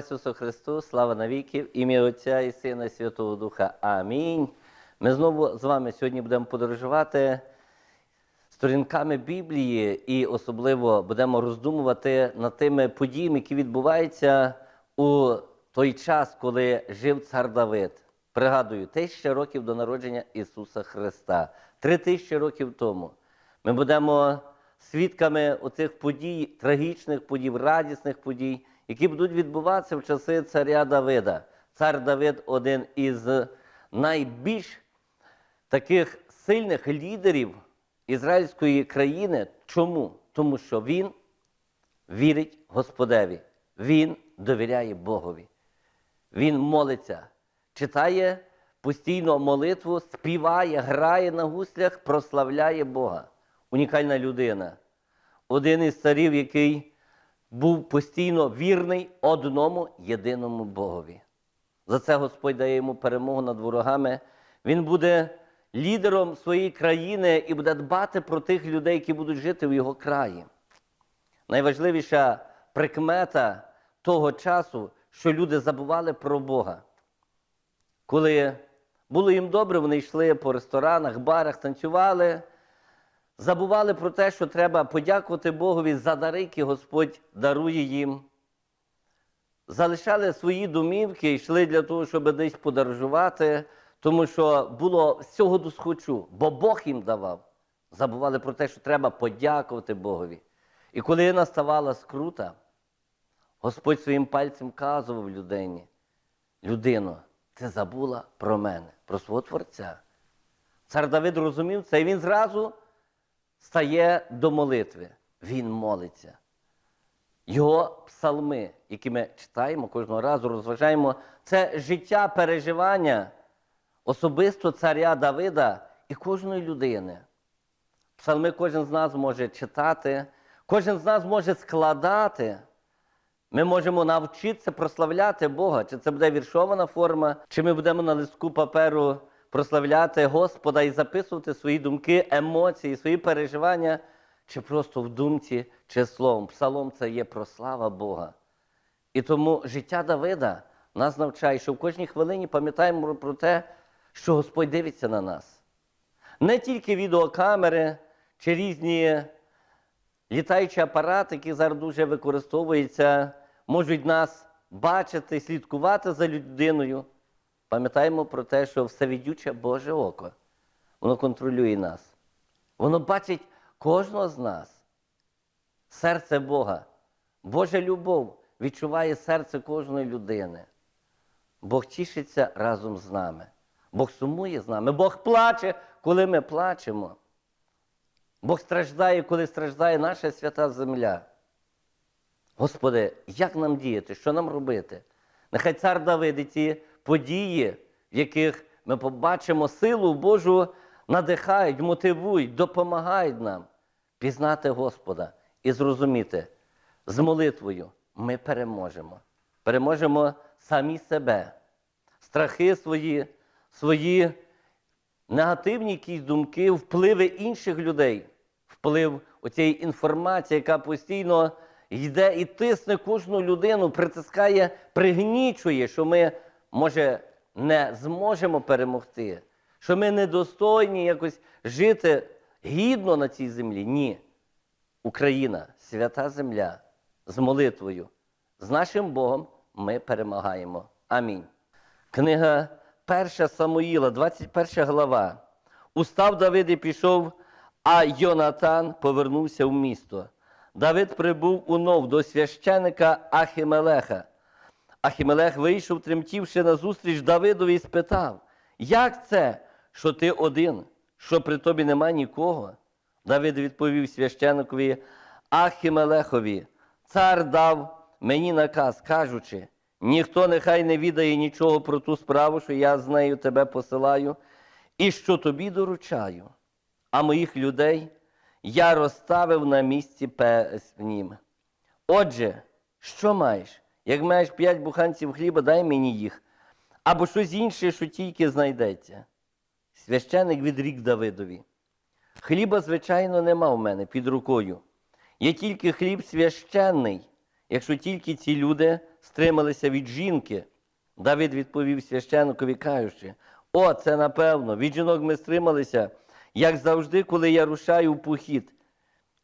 Ісусу Христу, слава навіки, ім'я Отця і Сина і Святого Духа. Амінь. Ми знову з вами сьогодні будемо подорожувати сторінками Біблії і особливо будемо роздумувати над тими подіями, які відбуваються у той час, коли жив цар Давид. Пригадую, тисяча років до народження Ісуса Христа. Три тисячі років тому. Ми будемо свідками оцих подій, трагічних подій, радісних подій, які будуть відбуватися в часи царя Давида. Цар Давид один із найбільш таких сильних лідерів ізраїльської країни. Чому? Тому що він вірить Господеві, він довіряє Богові. Він молиться, читає постійно молитву, співає, грає на гуслях, прославляє Бога. Унікальна людина. Один із царів, який був постійно вірний одному єдиному Богові. За це Господь дає йому перемогу над ворогами. Він буде лідером своєї країни і буде дбати про тих людей, які будуть жити в його краї. Найважливіша прикмета того часу, що люди забували про Бога. Коли було їм добре, вони йшли по ресторанах, барах, танцювали, забували про те, що треба подякувати Богові за дари, які Господь дарує їм. Залишали свої домівки, йшли для того, щоб десь подорожувати, тому що було всього досхочу, бо Бог їм давав. Забували про те, що треба подякувати Богові. І коли наставала скрута, Господь своїм пальцем казував людині: людино, ти забула про мене, про свого Творця. Цар Давид розумів це, і він зразу стає до молитви. Він молиться. Його псалми, які ми читаємо кожного разу, розважаємо, це життя переживання особисто царя Давида і кожної людини. Псалми кожен з нас може читати, кожен з нас може складати. Ми можемо навчитися прославляти Бога. Чи це буде віршована форма, чи ми будемо на листку паперу прославляти Господа і записувати свої думки, емоції, свої переживання, чи просто в думці, чи словом. Псалом це є прослава Бога. І тому життя Давида нас навчає, що в кожній хвилині пам'ятаємо про те, що Господь дивиться на нас. Не тільки відеокамери чи різні літаючі апарати, які зараз дуже використовуються, можуть нас бачити, слідкувати за людиною. Пам'ятаємо про те, що всевідюче Боже око, воно контролює нас. Воно бачить кожного з нас. Серце Бога, Божа любов відчуває серце кожної людини. Бог тішиться разом з нами. Бог сумує з нами. Бог плаче, коли ми плачемо. Бог страждає, коли страждає наша свята земля. Господи, як нам діяти? Що нам робити? Нехай цар Давид і ці події, в яких ми побачимо силу Божу, надихають, мотивують, допомагають нам пізнати Господа і зрозуміти, з молитвою ми переможемо. Переможемо самі себе, страхи свої, свої негативні якісь думки, впливи інших людей, вплив оцієї інформації, яка постійно йде і тисне кожну людину, притискає, пригнічує, що ми, може, не зможемо перемогти, що ми недостойні якось жити гідно на цій землі. Ні. Україна, свята земля, з молитвою, з нашим Богом ми перемагаємо. Амінь. Книга 1 Самуїла, 21 глава. Устав Давид і пішов, а Йонатан повернувся в місто. Давид прибув унов до священика Ахімелеха. Ахімелех вийшов, тремтівши назустріч Давидові, і спитав: Як це, що ти один, що при тобі нема нікого? Давид відповів священикові Ахімелехові, цар дав мені наказ, кажучи, ніхто нехай не відає нічого про ту справу, що я з нею тебе посилаю, і що тобі доручаю, а моїх людей я розставив на місці песнім. Отже, що маєш? Як маєш п'ять буханців хліба, дай мені їх, або щось інше, що тільки знайдеться. Священик відрік Давидові. Хліба, звичайно, нема в мене під рукою. Є тільки хліб священний, якщо тільки ці люди стрималися від жінки? Давид відповів священникові, кажучи, о, це напевно, від жінок ми стрималися, як завжди, коли я рушаю в похід.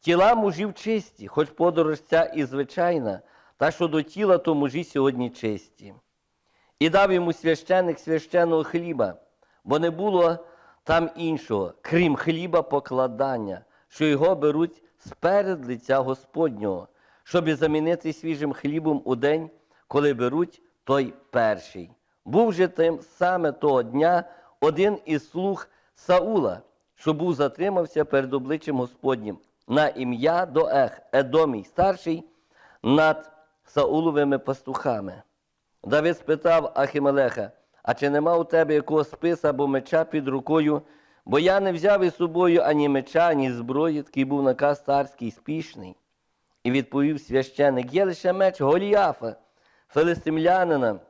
Тіла мужів чисті, хоч подорож ця і звичайна, та що до тіла, то мужі сьогодні чисті. І дав йому священик священного хліба, бо не було там іншого, крім хліба покладання, що його беруть сперед лиця Господнього, щоб замінити свіжим хлібом у день, коли беруть той перший. Був же тим саме того дня один із слуг Саула, що був затримався перед обличчям Господнім на ім'я Доех, Едомій старший, над Сауловими пастухами. Давид спитав Ахімелеха, а чи нема у тебе якого списа або меча під рукою? Бо я не взяв із собою ані меча, ані зброї, такий був наказ царський спішний. І відповів священик, є лише меч Голіафа, филистимлянина,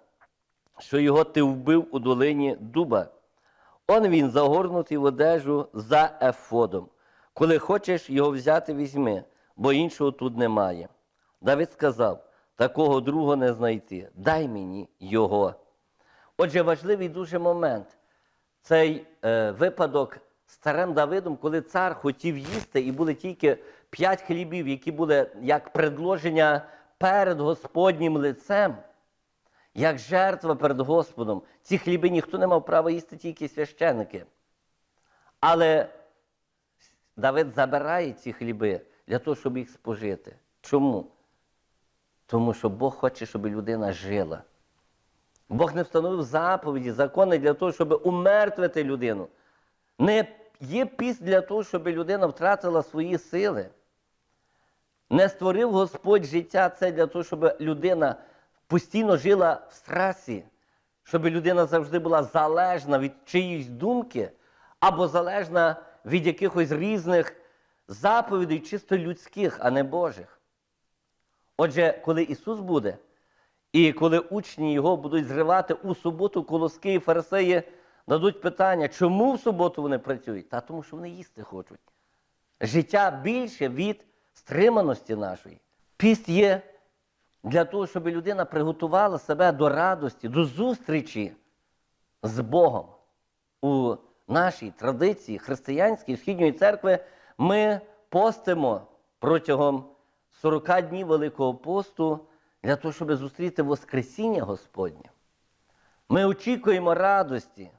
що його ти вбив у долині дуба. Он він загорнутий в одежу за ефодом. Коли хочеш його взяти, візьми, бо іншого тут немає. Давид сказав, такого друга не знайти, дай мені його. Отже, важливий дуже момент. Цей е, випадок з царем Давидом, коли цар хотів їсти, і були тільки п'ять хлібів, які були як предложення перед Господнім лицем, як жертва перед Господом. Ці хліби ніхто не мав права їсти, тільки священики. Але Давид забирає ці хліби для того, щоб їх спожити. Чому? Тому що Бог хоче, щоб людина жила. Бог не встановив заповіді, закони для того, щоб умертвити людину. Не є піст для того, щоб людина втратила свої сили. Не створив Господь життя це для того, щоб людина постійно жила в страсі, щоб людина завжди була залежна від чиїсь думки або залежна від якихось різних заповідей, чисто людських, а не Божих. Отже, коли Ісус буде, і коли учні його будуть зривати у суботу колоски і фарисеї дадуть питання, чому в суботу вони працюють? Та тому, що вони їсти хочуть. Життя більше від стриманості нашої. Піст є для того, щоб людина приготувала себе до радості, до зустрічі з Богом. У нашій традиції християнській східної церкви ми постимо протягом 40 днів Великого посту для того, щоб зустріти Воскресіння Господнє. Ми очікуємо радості.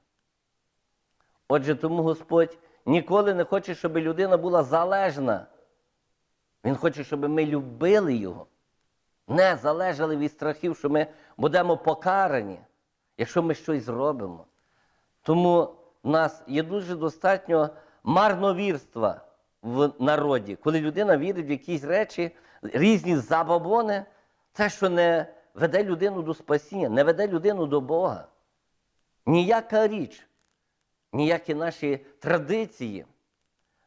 Отже, тому Господь ніколи не хоче, щоб людина була залежна. Він хоче, щоб ми любили Його, не залежали від страхів, що ми будемо покарані, якщо ми щось зробимо. Тому в нас є дуже достатньо марновірства в народі, коли людина вірить в якісь речі, різні забобони, те, що не веде людину до спасіння, не веде людину до Бога. Ніяка річ, ніякі наші традиції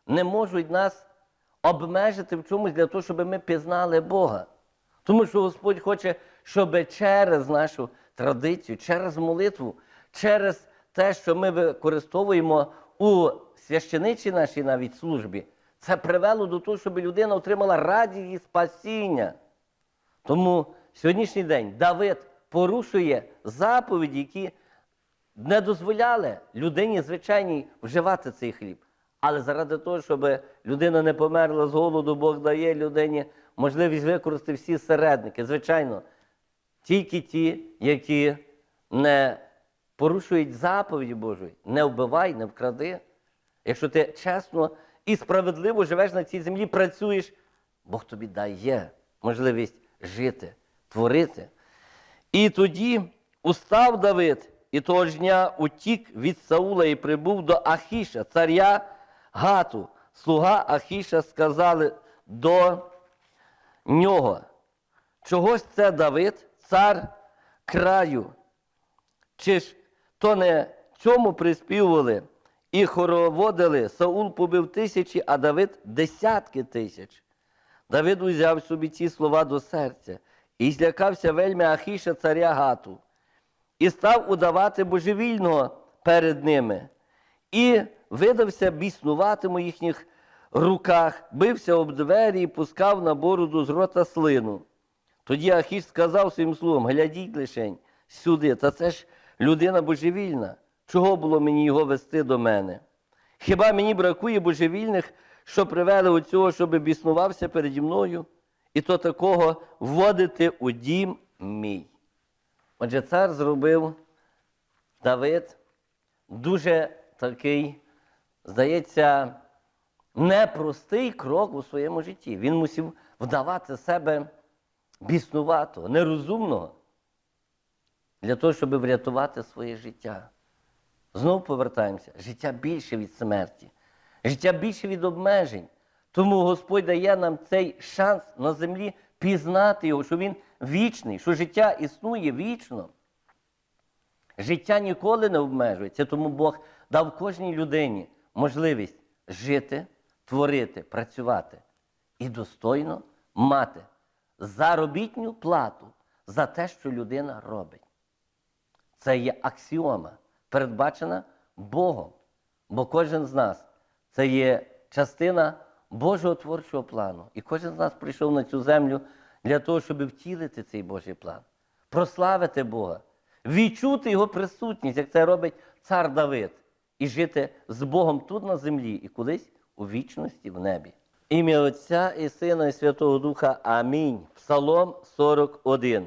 не можуть нас обмежити в чомусь для того, щоб ми пізнали Бога. Тому що Господь хоче, щоб через нашу традицію, через молитву, через те, що ми використовуємо у священичій нашій навіть службі, це привело до того, щоб людина отримала радість і спасіння. Тому сьогоднішній день Давид порушує заповіді, які не дозволяли людині звичайній вживати цей хліб. Але заради того, щоб людина не померла з голоду, Бог дає людині можливість використати всі середники. Звичайно, тільки ті, які не порушують заповіді Божої, не вбивай, не вкради. Якщо ти чесно і справедливо живеш на цій землі, працюєш, Бог тобі дає можливість жити, творити. І тоді устав Давид, і того ж дня утік від Саула і прибув до Ахіша, царя Гату. Слуга Ахіша сказали до нього. Чогось це Давид, цар краю. Чи ж то не цьому приспівували і хороводили, Саул побив тисячі, а Давид десятки тисяч. Давид узяв собі ці слова до серця і злякався вельми Ахіша царя Гату, і став удавати божевільного перед ними, і видався біснуватим у їхніх руках, бився об двері і пускав на бороду з рота слину. Тоді Ахіш сказав своїм слугам, глядіть лишень сюди, та це ж людина божевільна. Чого було мені його вести до мене? Хіба мені бракує божевільних, що привели у цього, щоб біснувався переді мною, і то такого вводити у дім мій. Отже, цар зробив Давид дуже такий, здається, непростий крок у своєму житті. Він мусив вдавати себе біснуватого, нерозумного для того, щоб врятувати своє життя. Знову повертаємося. Життя більше від смерті, життя більше від обмежень. Тому Господь дає нам цей шанс на землі пізнати його, що він вічний, що життя існує вічно. Життя ніколи не обмежується, тому Бог дав кожній людині можливість жити, творити, працювати і достойно мати заробітню плату за те, що людина робить. Це є аксіома, передбачена Богом. Бо кожен з нас це є частина Божого творчого плану. І кожен з нас прийшов на цю землю для того, щоб втілити цей Божий план, прославити Бога, відчути Його присутність, як це робить цар Давид, і жити з Богом тут на землі і колись у вічності в небі. Ім'я Отця і Сина, і Святого Духа. Амінь. Псалом 41.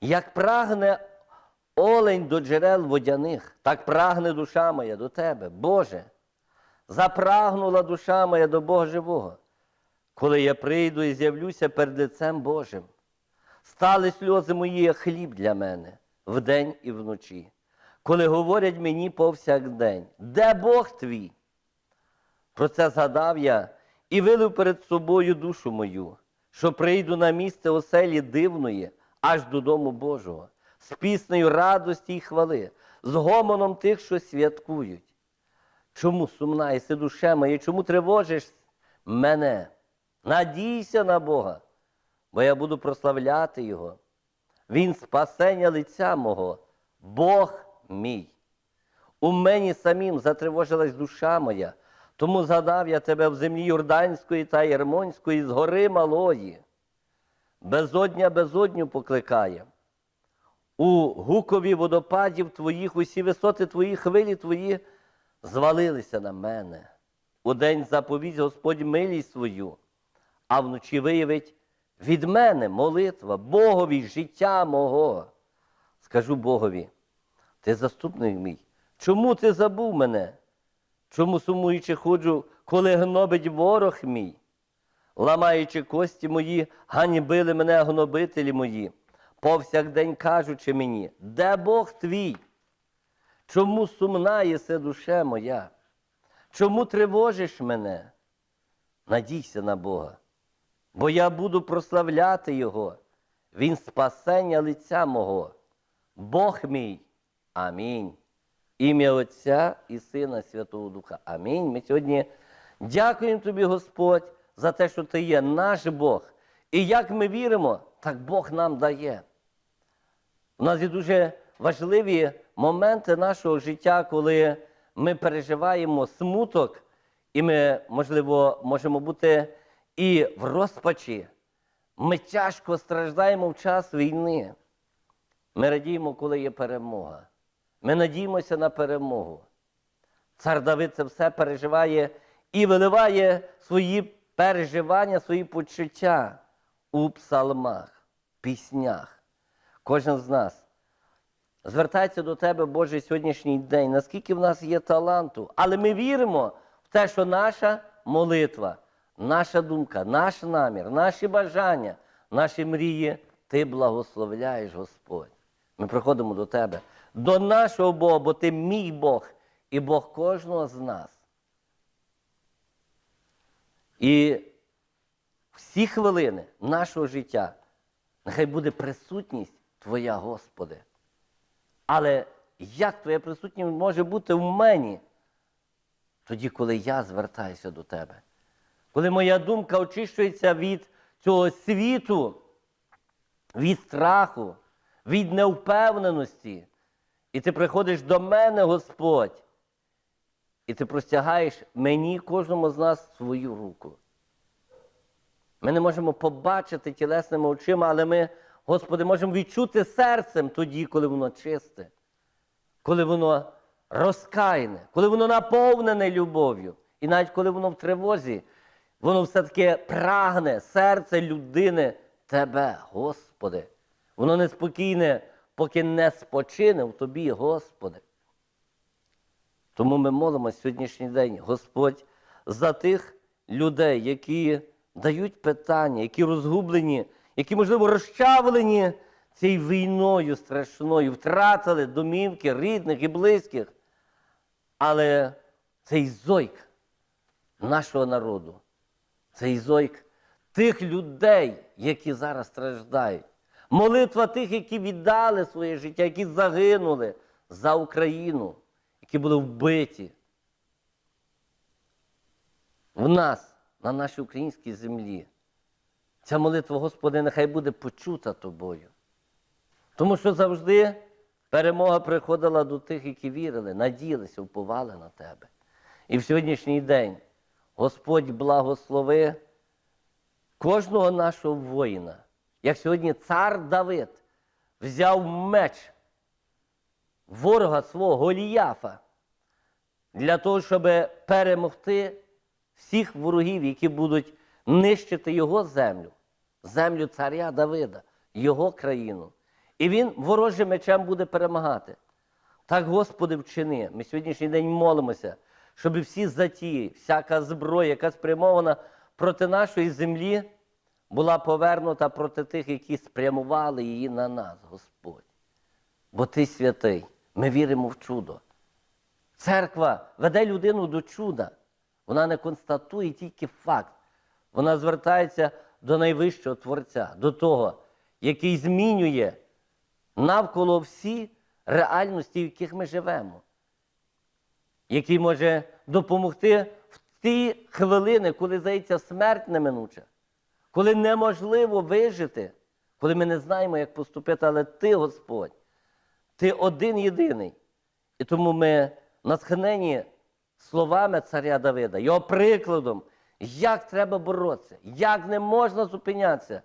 Як прагне олень до джерел водяних, так прагне душа моя до тебе, Боже. Запрагнула душа моя до Бога живого, коли я прийду і з'явлюся перед лицем Божим. Стали сльози мої, хліб для мене вдень і вночі, коли говорять мені повсякдень, де Бог твій? Про це згадав я і вилив перед собою душу мою, що прийду на місце оселі дивної, аж додому Божого, з піснею радості і хвали, з гомоном тих, що святкують. Чому сумна єси душе моя, чому тривожиш мене? Надійся на Бога, бо я буду прославляти Його. Він спасення лиця мого, Бог мій. У мені самім затривожилась душа моя, тому згадав я тебе в землі Йорданської та Єрмонської з гори малої. Безодня безодню покликає. У гукові водопадів твоїх, усі висоти твої, хвилі твої звалилися на мене. У день заповідь Господь милість свою, а вночі виявить від мене молитва, Богові життя мого. Скажу Богові, ти заступник мій. Чому ти забув мене? Чому сумуючи ходжу, коли гнобить ворог мій? Ламаючи кості мої, ганьбили мене гнобителі мої, повсякдень кажучи мені, де Бог твій? Чому сумна єси душе моя? Чому тривожиш мене? Надійся на Бога, бо я буду прославляти Його, Він спасення лиця мого, Бог мій. Амінь. Ім'я Отця і Сина Святого Духа. Амінь. Ми сьогодні дякуємо Тобі, Господь, за те, що Ти є наш Бог. І як ми віримо, так Бог нам дає. У нас є дуже важливі моменти нашого життя, коли ми переживаємо смуток, і ми, можливо, можемо бути і в розпачі. Ми тяжко страждаємо в час війни. Ми радіємо, коли є перемога. Ми надіємося на перемогу. Цар Давид це все переживає і виливає свої переживання, свої почуття у псалмах, піснях. Кожен з нас звертається до тебе, Боже, сьогоднішній день, наскільки в нас є таланту, але ми віримо в те, що наша молитва, наша думка, наш намір, наші бажання, наші мрії, ти благословляєш, Господь. Ми приходимо до тебе, до нашого Бога, бо ти мій Бог і Бог кожного з нас. І всі хвилини нашого життя нехай буде присутність Твоя, Господи. Але як Твоя присутність може бути в мені? Тоді, коли я звертаюся до Тебе, коли моя думка очищується від цього світу, від страху, від невпевненості, і ти приходиш до мене, Господь, і ти простягаєш мені, кожному з нас свою руку. Ми не можемо побачити тілесними очима, але ми, Господи, можемо відчути серцем тоді, коли воно чисте, коли воно розкаяне, коли воно наповнене любов'ю. І навіть коли воно в тривозі, воно все-таки прагне серце людини Тебе, Господи. Воно неспокійне, поки не спочине в Тобі, Господи. Тому ми молимося сьогоднішній день, Господь, за тих людей, які дають питання, які розгублені, які, можливо, розчавлені цією війною страшною, втратили домівки рідних і близьких. Але цей зойк нашого народу, цей зойк тих людей, які зараз страждають. Молитва тих, які віддали своє життя, які загинули за Україну, які були вбиті. В нас, на нашій українській землі. Ця молитва, Господи, нехай буде почута тобою. Тому що завжди перемога приходила до тих, які вірили, надіялися, вповали на тебе. І в сьогоднішній день Господь благослови кожного нашого воїна, як сьогодні цар Давид взяв меч ворога свого Голіяфа для того, щоб перемогти всіх ворогів, які будуть нищити його землю, землю царя Давида, його країну. І він ворожим мечем буде перемагати. Так, Господи, вчини. Ми сьогоднішній день молимося, щоб всі затії, всяка зброя, яка спрямована проти нашої землі, була повернута проти тих, які спрямували її на нас, Господь. Бо Ти святий, ми віримо в чудо. Церква веде людину до чуда. Вона не констатує тільки факт. Вона звертається до найвищого Творця, до того, який змінює навколо всі реальності, в яких ми живемо, який може допомогти в ті хвилини, коли здається смерть неминуча, коли неможливо вижити, коли ми не знаємо, як поступити, але ти, Господь, ти один єдиний. І тому ми натхнені словами царя Давида, його прикладом, як треба боротися, як не можна зупинятися.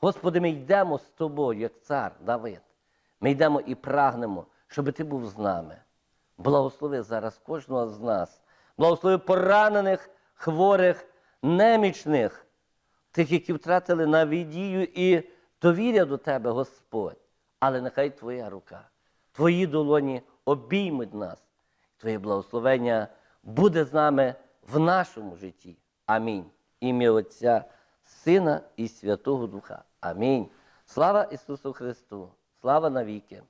Господи, ми йдемо з тобою, як цар Давид. Ми йдемо і прагнемо, щоб ти був з нами. Благослови зараз кожного з нас. Благослови поранених, хворих, немічних, тих, які втратили навідію і довір'я до Тебе, Господь. Але нехай Твоя рука, Твої долоні обіймуть нас. Твоє благословення буде з нами в нашому житті. Амінь. Ім'я Отця, Сина і Святого Духа. Амінь. Слава Ісусу Христу! Слава навіки!